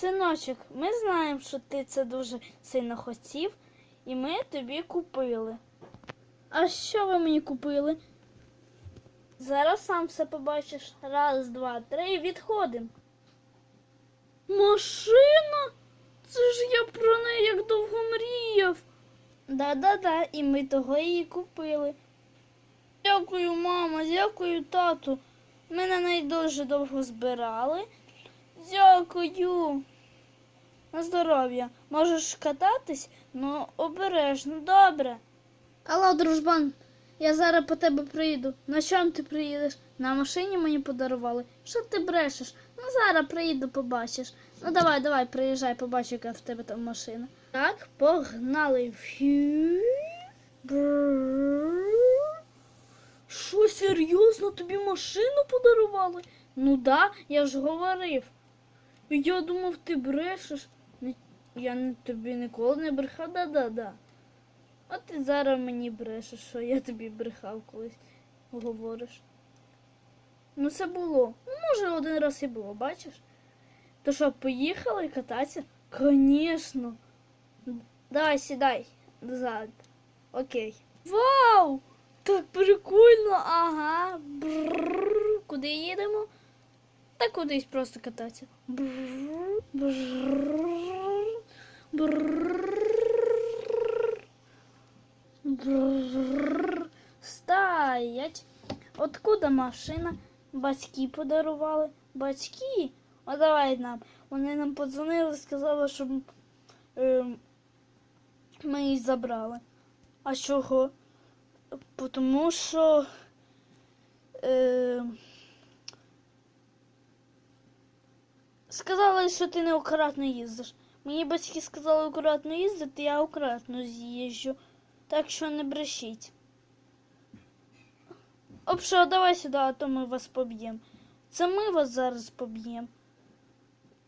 Синочок, ми знаємо, що ти це дуже сильно хотів, і ми тобі купили. А що ви мені купили? Зараз сам все побачиш. Раз, два, три, відходимо. Машина? Це ж я про неї як довго мріяв. Да-да-да, і ми того її купили. Дякую, мама, дякую, тату. Ми на неї дуже довго збирали. Дякую. На здоров'я. Можеш кататись, ну обережно, добре. Алло, дружбан, я зараз по тебе приїду. На чому ти приїдеш? На машині мені подарували. Що ти брешеш? Ну зараз приїду, побачиш. Ну давай, давай, приїжджай, побачу, яка в тебе там машина. Так, погнали. Що, серйозно тобі машину подарували? Ну да, я ж говорив. Я думав, ти брешеш. Я тобі ніколи не брехав, да-да-да. А ти зараз мені брешеш, що я тобі брехав колись говориш. Ну це було. Ну, може, один раз і було, бачиш? То що, поїхали кататися? Звісно. Давай, сідай зад. Окей. Вау! Так прикольно, ага. Бррр. Куди їдемо? Та кудись просто кататися. Стоять. Откуда машина? Батьки подарували. Батьки? А давай нам. Вони нам подзвонили, сказали, щоб ем, ми її забрали. А чого? Тому що. Е, сказали, що ти не акуратно їздиш. Мені батьки сказали акуратно їздити, я акуратно з'їжджу. Так що не брешіть. Общо, давай сюди, а то ми вас поб'ємо. Це ми вас зараз поб'ємо.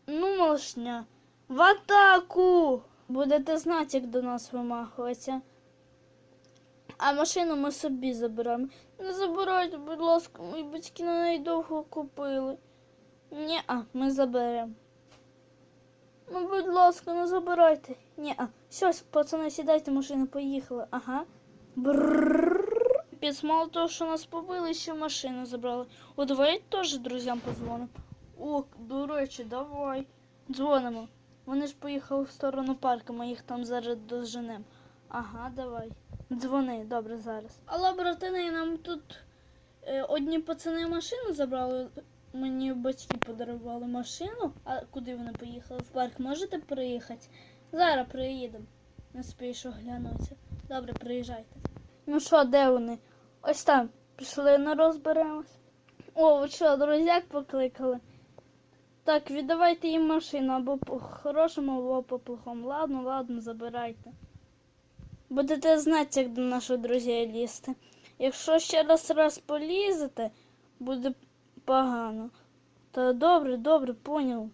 Ну, малышня, в атаку! Будете знати, як до нас вимахуватися. А машину ми собі заберемо. Не забирайте, будь ласка, мої батьки на неї довго купили. Ні, а ми заберемо. Ну, будь ласка, не забирайте. Ні, а все, пацани, сідайте, машина поїхала. Ага. Брррр. Піс, мало того, що нас побили, ще машину забрали. О, давай теж друзям позвонимо. О, до речі, давай. Дзвонимо. Вони ж поїхали в сторону парку, ми їх там зараз доженемо. Ага, давай. Дзвони, добре, зараз. Алло, братини, нам тут е, одні пацани машину забрали. Мені батьки подарували машину. А куди вони поїхали? В парк можете приїхати? Зараз приїдемо. Не спішу оглянутися. Добре, приїжджайте. Ну що, де вони? Ось там. Пішли на розберемось. О, ви що, друзяк покликали? Так, віддавайте їм машину або по-хорошому, або по-плохому. Ладно, ладно, забирайте. Будете знати, як до наших друзів лізти. Якщо ще раз раз полізете, буде погано. Та добре, добре, поняв.